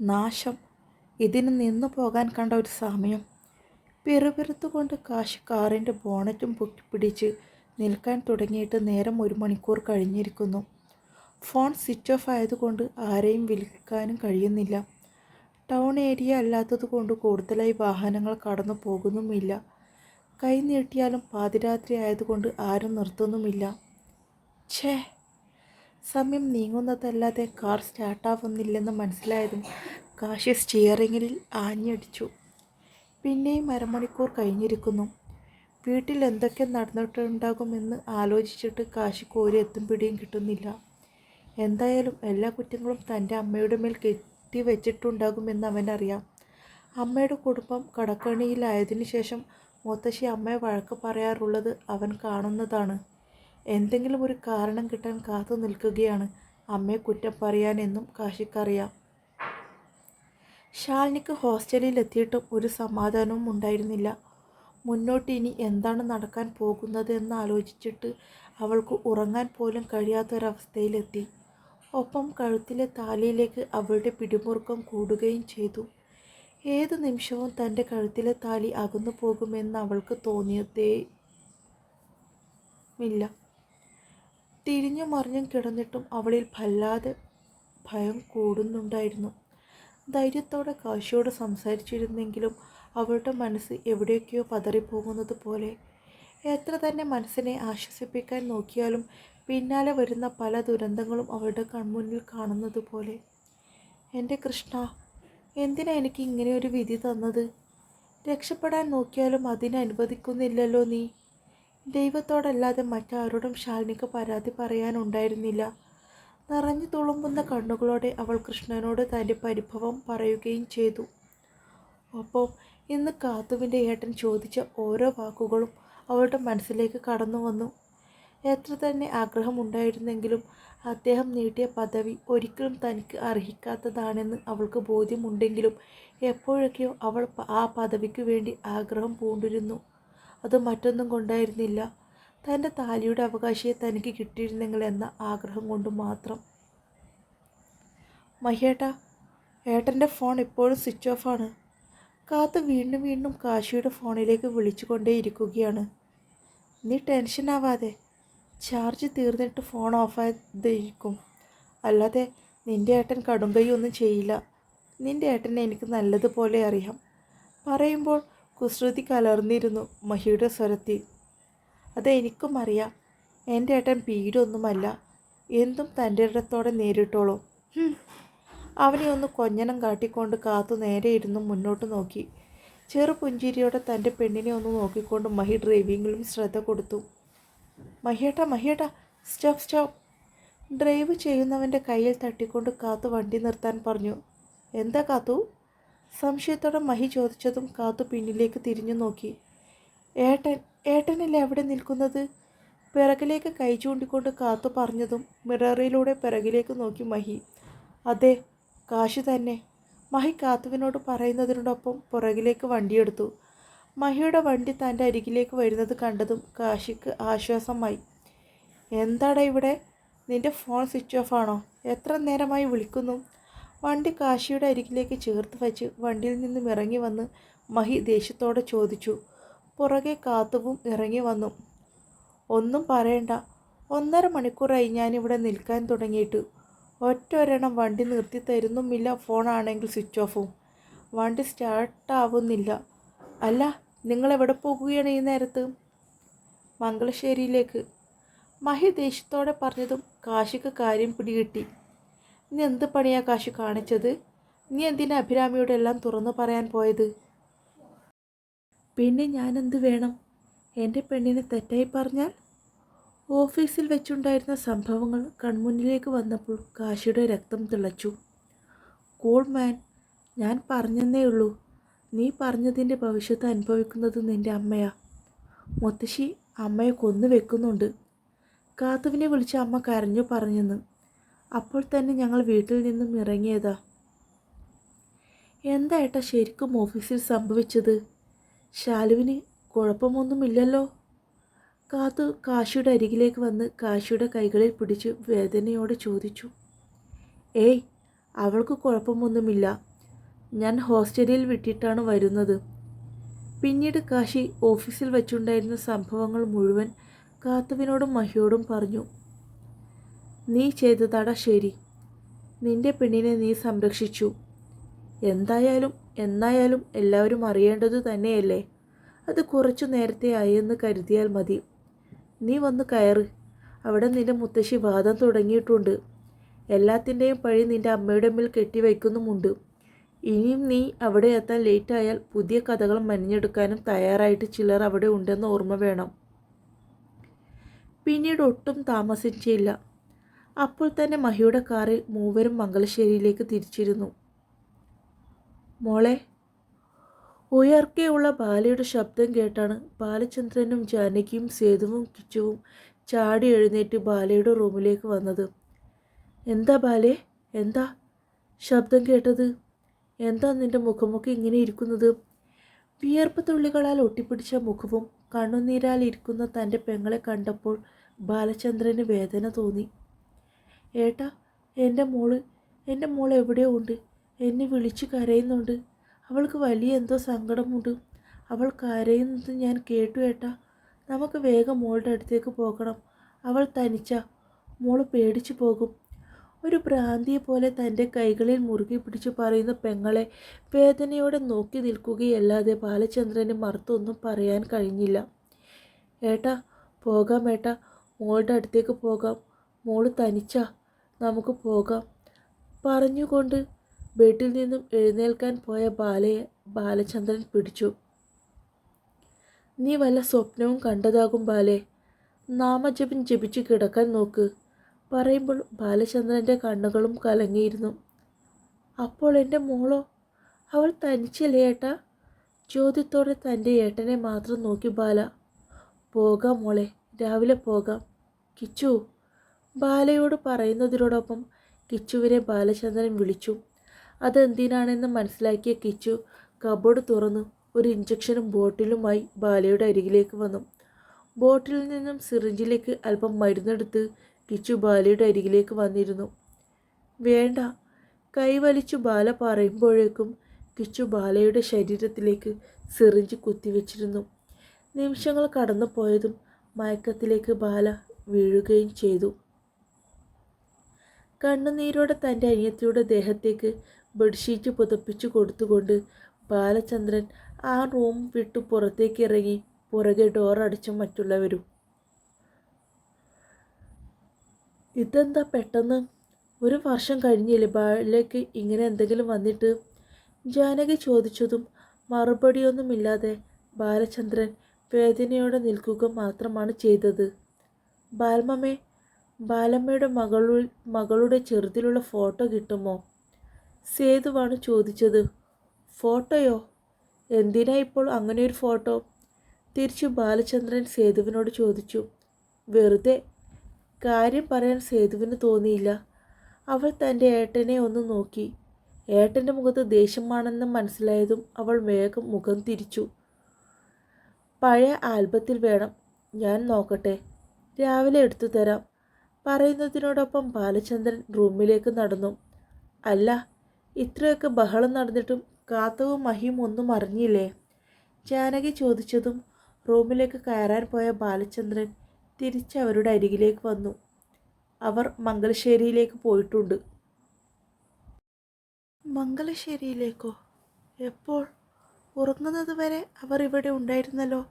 നാശം. ഇതിന് നിന്നു പോകാൻ കണ്ട ഒരു സമയം. പിറുപിറുത്തുകൊണ്ട് കാശ് കാറിന്റെ ബോണറ്റും പൊക്കി പിടിച്ച് നിൽക്കാൻ തുടങ്ങിയിട്ട് നേരം ഒരു മണിക്കൂർ കഴിഞ്ഞിരിക്കുന്നു. ഫോൺ സ്വിച്ച് ഓഫ് ആയതുകൊണ്ട് ആരെയും വിളിക്കാനും കഴിയുന്നില്ല. ടൗൺ ഏരിയ അല്ലാത്തതുകൊണ്ട് കൂടുതലായി വാഹനങ്ങൾ കടന്നു പോകുന്നുമില്ല. കൈ നീട്ടിയാലും പാതിരാത്രി ആയതുകൊണ്ട് ആരും നിർത്തുന്നുമില്ല. ഛേ സമയം നീങ്ങുന്നതല്ലാതെ കാർ സ്റ്റാർട്ടാവുന്നില്ലെന്ന് മനസ്സിലായതും കാശി സ്റ്റിയറിങ്ങിൽ ആഞ്ഞടിച്ചു. പിന്നെയും അരമണിക്കൂർ കഴിഞ്ഞിരിക്കുന്നു. വീട്ടിൽ എന്തൊക്കെ നടന്നിട്ടുണ്ടാകുമെന്ന് ആലോചിച്ചിട്ട് കാശിക്ക് ഒരു എത്തും പിടിയും കിട്ടുന്നില്ല. എന്തായാലും എല്ലാ കുറ്റങ്ങളും തന്റെ അമ്മയുടെ മേൽ കെട്ടി വെച്ചിട്ടുണ്ടാകുമെന്ന് അവനറിയാം. അമ്മയുടെ കുടുംബം കടക്കണിയിലായതിനു ശേഷം മുത്തശ്ശി അമ്മയെ വഴക്ക് പറയാറുള്ളത് അവൻ കാണുന്നതാണ്. എന്തെങ്കിലും ഒരു കാരണം കിട്ടാൻ കാത്തു നിൽക്കുകയാണ്. അമ്മയെ കുറ്റം പറയാനെന്നും കാശിക്കറിയാം. ശാലിനിക്ക് ഹോസ്റ്റലിൽ എത്തിയിട്ടും ഒരു സമാധാനവും ഉണ്ടായിരുന്നില്ല. മുന്നോട്ട് ഇനി എന്താണ് നടക്കാൻ പോകുന്നത് എന്ന് ആലോചിച്ചിട്ട് അവൾക്ക് ഉറങ്ങാൻ പോലും കഴിയാത്തൊരവസ്ഥയിലെത്തി. ഒപ്പം കഴുത്തിലെ താലിയിലേക്ക് അവളുടെ പിടിമുറുക്കം കൂടുകയും ചെയ്തു. ഏത് നിമിഷവും തന്റെ കഴുത്തിലെ താലി അകന്നു പോകുമെന്ന് അവൾക്ക് തോന്നിയതേ ഇല്ല തിരിഞ്ഞു മറിഞ്ഞും കിടന്നിട്ടും അവളിൽ വല്ലാതെ ഭയം കൂടുന്നുണ്ടായിരുന്നു. ധൈര്യത്തോടെ കാശിയോട് സംസാരിച്ചിരുന്നെങ്കിലും അവളുടെ മനസ്സ് എവിടേക്കോ പതറിപ്പോകുന്നത് പോലെ. എത്ര തന്നെ മനസ്സിനെ ആശ്വസിപ്പിക്കാൻ നോക്കിയാലും പിന്നാലെ വരുന്ന പല ദുരന്തങ്ങളും അവളുടെ കൺമുന്നിൽ കാണുന്നത് പോലെ. എന്റെ കൃഷ്ണ എന്തിനാ എനിക്ക് ഇങ്ങനെ ഒരു വിധി തന്നത്? രക്ഷപ്പെടാൻ നോക്കിയാലും അതിനനുവദിക്കുന്നില്ലല്ലോ നീ. ദൈവത്തോടല്ലാതെ മറ്റാരോടും ശാലിനിക്ക് പരാതി പറയാനുണ്ടായിരുന്നില്ല. നിറഞ്ഞു തുളുമ്പുന്ന കണ്ണുകളോടെ അവൾ കൃഷ്ണനോട് തന്റെ പരിഭവം പറയുകയും ചെയ്തു. ഒപ്പം ഇന്ന് കാത്തുവിന്റെ ഏട്ടൻ ചോദിച്ച ഓരോ വാക്കുകളും അവളുടെ മനസ്സിലേക്ക് കടന്നു വന്നു. എത്ര തന്നെ ആഗ്രഹമുണ്ടായിരുന്നെങ്കിലും അദ്ദേഹം നീട്ടിയ പദവി ഒരിക്കലും തനിക്ക് അർഹിക്കാത്തതാണെന്ന് അവൾക്ക് ബോധ്യമുണ്ടെങ്കിലും എപ്പോഴൊക്കെയോ അവൾ ആ പദവിക്ക് വേണ്ടി ആഗ്രഹം പൂണ്ടിരുന്നു. അത് മറ്റൊന്നും കൊണ്ടായിരുന്നില്ല. തന്റെ താലിയുടെ അവകാശിയെ തനിക്ക് കിട്ടിയിരുന്നെങ്കിൽ എന്ന ആഗ്രഹം കൊണ്ട് മാത്രം. മഹേട്ട ഏട്ടന്റെ ഫോൺ ഇപ്പോഴും സ്വിച്ച് ഓഫാണ് കാത്ത് വീണ്ടും വീണ്ടും കാശിയുടെ ഫോണിലേക്ക് വിളിച്ചുകൊണ്ടേയിരിക്കുകയാണ് നീ ടെൻഷൻ ആവാതെ ചാർജ് തീർന്നിട്ട് ഫോൺ ഓഫായിരിക്കും അല്ലാതെ നിന്റെ ഏട്ടൻ കടുങ്കൈയൊന്നും ചെയ്യില്ല. നിന്റെ ഏട്ടനെ എനിക്ക് നല്ലതുപോലെ അറിയാം. പറയുമ്പോൾ കുസൃതി കലർന്നിരുന്നു മഹിയുടെ സ്വരത്തിൽ. അത് എനിക്കും അറിയാം. എന്റെ ഏട്ടൻ പീഡൊന്നുമല്ല എന്തും തന്റെ ഇടത്തോടെ നേരിട്ടോളും. അവനെ ഒന്ന് കൊഞ്ഞനം കാട്ടിക്കൊണ്ട് കാത്തു നേരെ ഇരുന്ന് മുന്നോട്ട് നോക്കി. ചെറു പുഞ്ചിരിയോടെ തന്റെ പെണ്ണിനെ ഒന്ന് നോക്കിക്കൊണ്ട് മഹി ഡ്രൈവിങ്ങിലും ശ്രദ്ധ കൊടുത്തു. മഹിയേട്ട മഹിയേട്ട സ്റ്റോപ്പ് സ്റ്റോപ്പ്. ഡ്രൈവ് ചെയ്യുന്നവന്റെ കയ്യിൽ തട്ടിക്കൊണ്ട് കാത്തു വണ്ടി നിർത്താൻ പറഞ്ഞു. എന്താ കാത്തു? സംശയത്തോടെ മഹി ചോദിച്ചതും കാത്തു പിന്നിലേക്ക് തിരിഞ്ഞു നോക്കി. ഏട്ടൻ ഏട്ടനല്ലേ അവിടെ നിൽക്കുന്നത്? പിറകിലേക്ക് കൈ ചൂണ്ടിക്കൊണ്ട് കാത്തു പറഞ്ഞതും മിററിലൂടെ പിറകിലേക്ക് നോക്കി മഹി. അതെ കാശി തന്നെ. മഹി കാത്തുവിനോട് പറയുന്നതിനോടൊപ്പം പുറകിലേക്ക് വണ്ടിയെടുത്തു. മഹിയുടെ വണ്ടി തന്റെ അരികിലേക്ക് വരുന്നത് കണ്ടതും കാശിക്ക് ആശ്വാസമായി. എന്താടാ ഇവിടെ? നിന്റെ ഫോൺ സ്വിച്ച് ഓഫ് ആണോ? എത്ര നേരമായി വിളിക്കുന്നു? വണ്ടി കാശിയുടെ അരികിലേക്ക് ചേർത്ത് വച്ച് വണ്ടിയിൽ നിന്നും ഇറങ്ങി വന്ന് മഹി ദേഷ്യത്തോടെ ചോദിച്ചു. പുറകെ കാത്തുവും ഇറങ്ങി വന്നു. ഒന്നും പറയണ്ട. ഒന്നര മണിക്കൂറായി ഞാനിവിടെ നിൽക്കാൻ തുടങ്ങിയിട്ട്. ഒറ്റ ഒരെണ്ണം വണ്ടി നിർത്തി തരുന്നുമില്ല ഫോണാണെങ്കിൽ സ്വിച്ച് ഓഫും. വണ്ടി സ്റ്റാർട്ടാവുന്നില്ല. അല്ല നിങ്ങൾ എവിടെ പോകുകയാണ് ഈ നേരത്ത്? മംഗളശ്ശേരിയിലേക്ക് മഹി ദേഷ്യത്തോടെ പറഞ്ഞതും കാശിക്ക് കാര്യം പിടികിട്ടി. നീ എന്ത് പണിയാ കാശി കാണിച്ചത്? നീ എന്തിനാ അഭിരാമിയോട് എല്ലാം തുറന്നു പറയാൻ പോയത്? പിന്നെ ഞാനെന്ത് വേണം? എന്റെ പെണ്ണിനെ തെറ്റായി പറഞ്ഞാൽ? ഓഫീസിൽ വെച്ചുണ്ടായിരുന്ന സംഭവങ്ങൾ കൺമുന്നിലേക്ക് വന്നപ്പോൾ കാശിയുടെ രക്തം തിളച്ചു. കൂൾ മാൻ ഞാൻ പറഞ്ഞെന്നേ ഉള്ളൂ. നീ പറഞ്ഞതിന്റെ ഭവിഷ്യത്ത് അനുഭവിക്കുന്നത് നിന്റെ അമ്മയാ. മുത്തശ്ശി അമ്മയെ കൊന്നു വെക്കുന്നുണ്ട്. കാത്തുവിനെ വിളിച്ച അമ്മ കരഞ്ഞു പറഞ്ഞെന്ന്. അപ്പോൾ തന്നെ ഞങ്ങൾ വീട്ടിൽ നിന്നും ഇറങ്ങിയതാ. എന്താ ശരിക്കും ഓഫീസിൽ സംഭവിച്ചത്? ശാലുവിന് കുഴപ്പമൊന്നുമില്ലല്ലോ. കാത്തു കാശിയുടെ അരികിലേക്ക് വന്ന് കാശിയുടെ കൈകളിൽ പിടിച്ച് വേദനയോടെ ചോദിച്ചു. ഏയ് അവൾക്ക് കുഴപ്പമൊന്നുമില്ല. ഞാൻ ഹോസ്റ്റലിൽ വിട്ടിട്ടാണ് വരുന്നത്. പിന്നീട് കാശി ഓഫീസിൽ വെച്ചുണ്ടായിരുന്ന സംഭവങ്ങൾ മുഴുവൻ കാത്തുവിനോടും മഹിയോടും പറഞ്ഞു. നീ ചെയ്തതാടാ ശരി. നിന്റെ പെണ്ണിനെ നീ സംരക്ഷിച്ചു. എന്തായാലും എന്നായാലും എല്ലാവരും അറിയേണ്ടത് തന്നെയല്ലേ? അത് കുറച്ചു നേരത്തെ എന്ന് കരുതിയാൽ മതി. നീ വന്ന് കയറ്. അവിടെ നിന്റെ മുത്തശ്ശി വാദം തുടങ്ങിയിട്ടുണ്ട്. എല്ലാത്തിന്റെയും പഴി നിന്റെ അമ്മയുടെ മേൽ കെട്ടിവയ്ക്കുന്നുമുണ്ട് ഇനിയും നീ അവിടെ എത്താൻ ലേറ്റായാൽ പുതിയ കഥകൾ മെനഞ്ഞെടുക്കാനും തയ്യാറായിട്ട് ചിലർ അവിടെ ഉണ്ടെന്ന് ഓർമ്മ വേണം. പിന്നീട് ഒട്ടും താമസിച്ചില്ല. അപ്പോൾ തന്നെ മഹിയുടെ കാറിൽ മൂവരും മംഗലശ്ശേരിയിലേക്ക് തിരിച്ചിരുന്നു. മോളെ ഉയർക്കെയുള്ള ബാലയുടെ ശബ്ദം കേട്ടാണ് ബാലചന്ദ്രനും ജാനകിയും സേതുവും കിച്ചുവും ചാടി എഴുന്നേറ്റ് ബാലയുടെ റൂമിലേക്ക് വന്നത്. എന്താ ബാലെ എന്താ ശബ്ദം കേട്ടത്? എന്താ നിന്റെ മുഖമൊക്കെ ഇങ്ങനെ ഇരിക്കുന്നത്? വിയർപ്പ് തുള്ളികളാൽ ഒട്ടിപ്പിടിച്ച മുഖവും കണ്ണുനീരാൽ ഇരിക്കുന്ന തന്റെ പെങ്ങളെ കണ്ടപ്പോൾ ബാലചന്ദ്രന് വേദന തോന്നി. ഏട്ടാ എന്റെ മോൾ എന്റെ മോൾ എവിടെയോ ഉണ്ട് എന്നെ വിളിച്ചു കരയുന്നുണ്ട്. അവൾക്ക് വലിയ എന്തോ സങ്കടമുണ്ട്. അവൾ കരയുന്നത് ഞാൻ കേട്ടു ഏട്ടാ. നമുക്ക് വേഗം മോളുടെ അടുത്തേക്ക് പോകണം. അവൾ തനിച്ച. മോൾ പേടിച്ചു പോകും. ഒരു ഭ്രാന്തിയെ പോലെ തന്റെ കൈകളിൽ മുറുകി പിടിച്ചു പറയുന്ന പെങ്ങളെ വേദനയോടെ നോക്കി നിൽക്കുകയല്ലാതെ ബാലചന്ദ്രന് മറുത്തൊന്നും പറയാൻ കഴിഞ്ഞില്ല. ഏട്ടാ പോകാം ഏട്ടാ. മോളുടെ അടുത്തേക്ക് പോകാം. മോൾ തനിച്ച. നമുക്ക് പോകാം. പറഞ്ഞുകൊണ്ട് ബെഡിൽ നിന്നും എഴുന്നേൽക്കാൻ പോയ ബാലയെ ബാലചന്ദ്രൻ പിടിച്ചു. നീ വല്ല സ്വപ്നവും കണ്ടതാകും ബാലെ. നാമജപം ജപിച്ച് കിടക്കാൻ നോക്ക് പറയുമ്പോൾ ബാലചന്ദ്രന്റെ കണ്ണുകളും കലങ്ങിയിരുന്നു. അപ്പോൾ എന്റെ മോളോ? അവൾ തനിച്ചല്ലേ ഏട്ടാ? ചോദ്യത്തോടെ തന്റെ ഏട്ടനെ മാത്രം നോക്കി ബാല. പോകാം മോളെ രാവിലെ പോകാം. കിച്ചു ബാലയോട് പറയുന്നതിനോടൊപ്പം കിച്ചുവിനെ ബാലചന്ദ്രൻ വിളിച്ചു. അതെന്തിനാണെന്ന് മനസ്സിലാക്കിയ കിച്ചു കബോർഡ് തുറന്നു. ഒരു ഇഞ്ചക്ഷനും ബോട്ടിലുമായി ബാലയുടെ അരികിലേക്ക് വന്നു. ബോട്ടിൽ നിന്നും സിറിഞ്ചിലേക്ക് അല്പം മരുന്നെടുത്ത് കിച്ചു ബാലയുടെ അരികിലേക്ക് വന്നിരുന്നു. വേണ്ട കൈവലിച്ചു ബാല പറയുമ്പോഴേക്കും കിച്ചു ബാലയുടെ ശരീരത്തിലേക്ക് സിറിഞ്ച് കുത്തിവെച്ചിരുന്നു. നിമിഷങ്ങൾ കടന്നു പോയതും മയക്കത്തിലേക്ക് ബാല വീഴുകയും ചെയ്തു. കണ്ണുനീരോടെ തന്റെ അനിയത്തിയുടെ ദേഹത്തേക്ക് ബെഡ്ഷീറ്റ് പുതപ്പിച്ചു കൊടുത്തുകൊണ്ട് ബാലചന്ദ്രൻ ആ റൂം വിട്ടു പുറത്തേക്ക് ഇറങ്ങി പുറകെ ഡോർ അടിച്ചും മറ്റുള്ളവരും. ഇതെന്താ പെട്ടെന്ന്? ഒരു വർഷം കഴിഞ്ഞില്ലേ ബാലയ്ക്ക് ഇങ്ങനെ എന്തെങ്കിലും വന്നിട്ട്? ജാനകി ചോദിച്ചതും മറുപടിയൊന്നുമില്ലാതെ ബാലചന്ദ്രൻ വേദനയോടെ നിൽക്കുക മാത്രമാണ് ചെയ്തത്. ബാൽമമ്മേ ബാലമ്മയുടെ മകളു മകളുടെ ചെറുതിലുള്ള ഫോട്ടോ കിട്ടുമോ? സേതുവാണ് ചോദിച്ചത്. ഫോട്ടോയോ? എന്തിനാ ഇപ്പോൾ അങ്ങനെ ഒരു ഫോട്ടോ? തിരിച്ചു ബാലചന്ദ്രൻ സേതുവിനോട് ചോദിച്ചു. വെറുതെ. കാര്യം പറയാൻ സേതുവിന് തോന്നിയില്ല. അവൾ തന്റെ ഏട്ടനെ ഒന്ന് നോക്കി. ഏട്ടന്റെ മുഖത്ത് ദേഷ്യമാണെന്ന് മനസ്സിലായതും അവൾ വേഗം മുഖം തിരിച്ചു. പഴയ ആൽബത്തിൽ വേണം. ഞാൻ നോക്കട്ടെ. രാവിലെ എടുത്തു തരാം. പറയുന്നതിനോടൊപ്പം ബാലചന്ദ്രൻ റൂമിലേക്ക് നടന്നു. അല്ല ഇത്രയൊക്കെ ബഹളം നടന്നിട്ടും കാത്തവും മഹിയും ഒന്നും അറിഞ്ഞില്ലേ? ജാനകി ചോദിച്ചതും റൂമിലേക്ക് കയറാൻ പോയ ബാലചന്ദ്രൻ തിരിച്ച് അവരുടെ അരികിലേക്ക് വന്നു. അവർ മംഗലശ്ശേരിയിലേക്ക് പോയിട്ടുണ്ട്. മംഗലശ്ശേരിയിലേക്കോ? എപ്പോൾ? ഉറങ്ങുന്നത് വരെ അവർ ഇവിടെ ഉണ്ടായിരുന്നല്ലോ?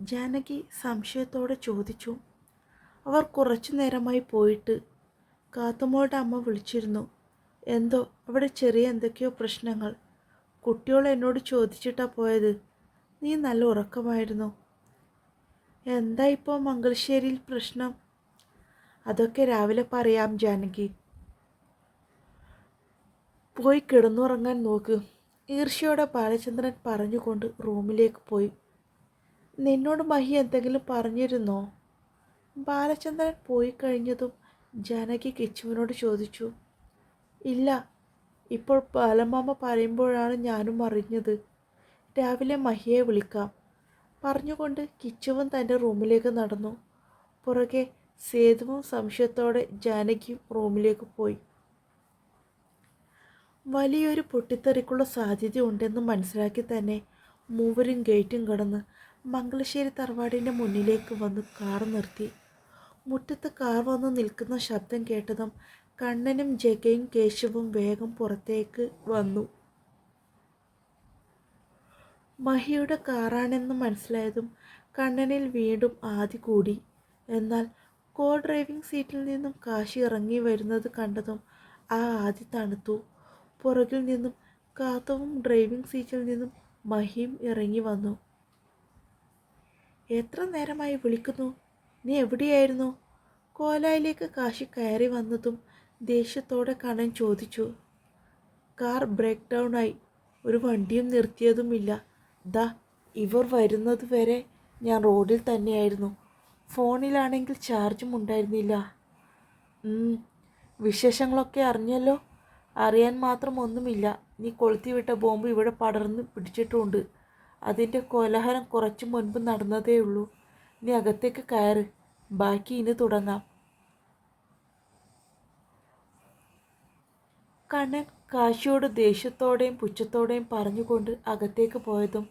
ജാനകി സംശയത്തോടെ ചോദിച്ചു. അവർ കുറച്ചു നേരമായി പോയിട്ട് കാത്തുമോളുടെ അമ്മ വിളിച്ചിരുന്നു. എന്തോ അവിടെ ചെറിയ എന്തൊക്കെയോ പ്രശ്നങ്ങൾ. കുട്ടികൾ എന്നോട് ചോദിച്ചിട്ടാ പോയത്. നീ നല്ല ഉറക്കമായിരുന്നു. എന്താ ഇപ്പോൾ മംഗളശ്ശേരിയിൽ പ്രശ്നം? അതൊക്കെ രാവിലെ പറയാം ജാനകി. പോയി കിടന്നുറങ്ങാൻ നോക്ക്. ഈർഷ്യയോടെ ബാലചന്ദ്രൻ പറഞ്ഞുകൊണ്ട് റൂമിലേക്ക് പോയി. നിന്നോട് മഹി എന്തെങ്കിലും പറഞ്ഞിരുന്നോ? ബാലചന്ദ്രൻ പോയി കഴിഞ്ഞതും ജാനകി കിച്ചുവിനോട് ചോദിച്ചു ഇല്ല ഇപ്പോൾ ബാലമാമ പറയുമ്പോഴാണ് ഞാനും അറിഞ്ഞത്. രാവിലെ മഹിയെ വിളിക്കാം. പറഞ്ഞുകൊണ്ട് കിച്ചുവും തന്റെ റൂമിലേക്ക് നടന്നു. പുറകെ സേതുവും സംശയത്തോടെ ജാനകിയും റൂമിലേക്ക് പോയി. വലിയൊരു പൊട്ടിത്തെറിക്കുള്ള സാധ്യത ഉണ്ടെന്ന് മനസ്സിലാക്കി തന്നെ മൂവരും ഗേറ്റും കടന്ന് മംഗലശ്ശേരി തറവാടിന്റെ മുന്നിലേക്ക് വന്ന് കാർ നിർത്തി. മുറ്റത്ത് കാർ വന്ന് നിൽക്കുന്ന ശബ്ദം കേട്ടതും കണ്ണനും ജഗയും കേശവും വേഗം പുറത്തേക്ക് വന്നു. മഹിയുടെ കാറാണെന്ന് മനസ്സിലായതും കണ്ണനിൽ വീണ്ടും ആദി കൂടി. എന്നാൽ കോ ഡ്രൈവിംഗ് സീറ്റിൽ നിന്നും കാശി ഇറങ്ങി വരുന്നത് കണ്ടതും ആ ആദി തണുത്തു. പുറകിൽ നിന്നും കാത്തവും ഡ്രൈവിംഗ് സീറ്റിൽ നിന്നും മഹിയും ഇറങ്ങി വന്നു. എത്ര നേരമായി വിളിക്കുന്നു? നീ എവിടെയായിരുന്നു? കോലായിലേക്ക് കാശി കയറി വന്നതും ദേഷ്യത്തോടെ കണ്ണൻ ചോദിച്ചു. കാർ ബ്രേക്ക് ഡൗൺ ആയി ഒരു വണ്ടിയും നിർത്തിയതുമില്ല. ദാ ഇവർ വരുന്നത് വരെ ഞാൻ റോഡിൽ തന്നെയായിരുന്നു. ഫോണിലാണെങ്കിൽ ചാർജും ഉണ്ടായിരുന്നില്ല. വിശേഷങ്ങളൊക്കെ അറിഞ്ഞല്ലോ? അറിയാൻ മാത്രം ഒന്നുമില്ല. നീ കൊളുത്തിവിട്ട ബോംബ് ഇവിടെ പടർന്ന് പിടിച്ചിട്ടുണ്ട്. അതിന്റെ കോലാഹലം കുറച്ച് മുൻപ് നടന്നതേ ഉള്ളൂ നീ അകത്തേക്ക് കയറ്. ബാക്കി ഇനി തുടങ്ങാം. കണ്ണൻ കാശിയോട് ദേഷ്യത്തോടെയും പുച്ഛത്തോടെയും പറഞ്ഞുകൊണ്ട് അകത്തേക്ക് പോയതും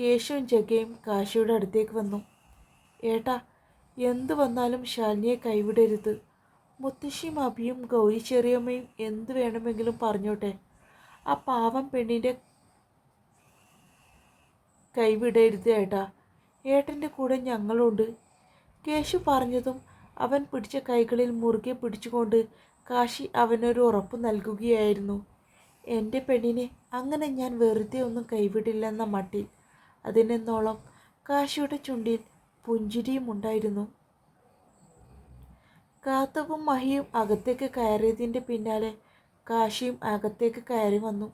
കേശവും ജഗയും കാശിയുടെ അടുത്തേക്ക് വന്നു. ഏട്ടാ എന്തു വന്നാലും ശാലിനിയെ കൈവിടരുത്. മുത്തശ്ശിയും അഭിയും ഗൗരി ചെറിയമ്മയും എന്തു വേണമെങ്കിലും പറഞ്ഞോട്ടെ. ആ പാവം പെണ്ണിന്റെ കൈവിടരുത് ഏട്ടാ. ഏട്ടന്റെ കൂടെ ഞങ്ങളുണ്ട്. കേശു പറഞ്ഞതും അവൻ പിടിച്ച കൈകളിൽ മുറുകെ പിടിച്ചുകൊണ്ട് കാശി അവനൊരു ഉറപ്പ് നൽകുകയായിരുന്നു. എന്റെ പെണ്ണിനെ അങ്ങനെ ഞാൻ വെറുതെ ഒന്നും കൈവിടില്ലെന്ന മട്ടിൽ. അതിനെന്നോളം കാശിയുടെ ചുണ്ടിൽ പുഞ്ചിരിയും ഉണ്ടായിരുന്നു. കാത്തവും മഹിയും അകത്തേക്ക് കയറിയതിന്റെ പിന്നാലെ കാശിയും അകത്തേക്ക് കയറി വന്നു.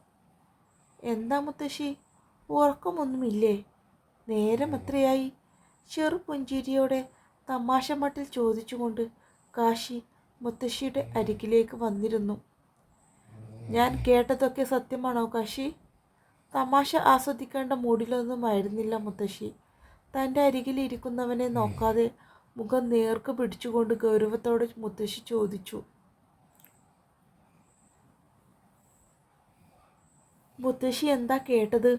എന്താ മുത്തശ്ശി? ഉറക്കമൊന്നുമില്ലേ? നേരം എത്രയായി? ചെറു പുഞ്ചിരിയോടെ തമാശ മട്ടിൽ ചോദിച്ചുകൊണ്ട് കാശി മുത്തശ്ശിയുടെ അരികിലേക്ക് വന്നിരുന്നു. ഞാൻ കേട്ടതൊക്കെ സത്യമാണോ കാശി? തമാശ ആസ്വദിക്കേണ്ട മൂഡിലൊന്നുമായിരുന്നില്ല മുത്തശ്ശി. തന്റെ അരികിൽ ഇരിക്കുന്നവനെ നോക്കാതെ മുഖം നേർക്ക് പിടിച്ചുകൊണ്ട് ഗൗരവത്തോടെ മുത്തശ്ശി ചോദിച്ചു. മുത്തശ്ശി എന്താ കേട്ടത്?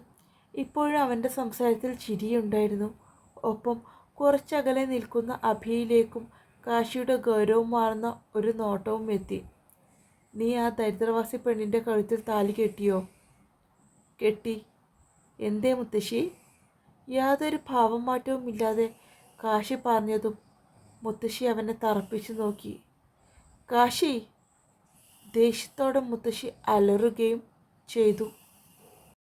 ഇപ്പോഴും അവന്റെ സംസാരത്തിൽ ചിരിയുണ്ടായിരുന്നു. ഒപ്പം കുറച്ചകലെ നിൽക്കുന്ന അഭിയിലേക്കും കാശിയുടെ ഗൗരവം മാറുന്ന ഒരു നോട്ടവും എത്തി. നീ ആ ദരിദ്രവാസി പെണ്ണിന്റെ കഴുത്തിൽ താലി കെട്ടിയോ? കെട്ടി. എന്തേ മുത്തശ്ശി? യാതൊരു ഭാവം മാറ്റവും ഇല്ലാതെ കാശി പറഞ്ഞതും മുത്തശ്ശി അവനെ തറപ്പിച്ചു നോക്കി. കാശി? ദേഷ്യത്തോടെ മുത്തശ്ശി അലറുകയും ചെയ്തു.